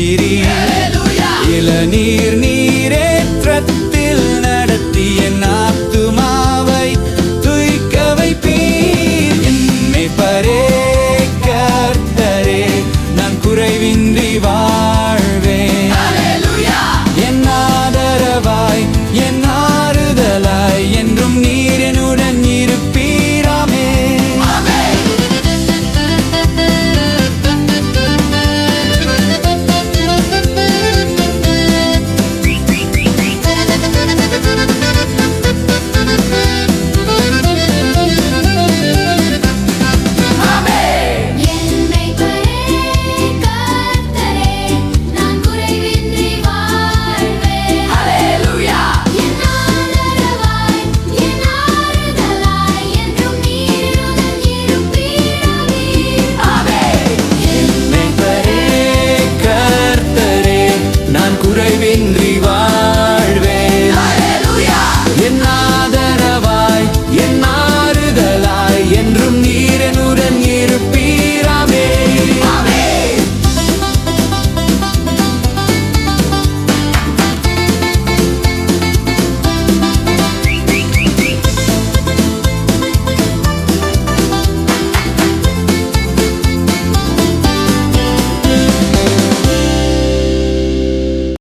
நடத்துகிறீ இளநீர் நீ Rey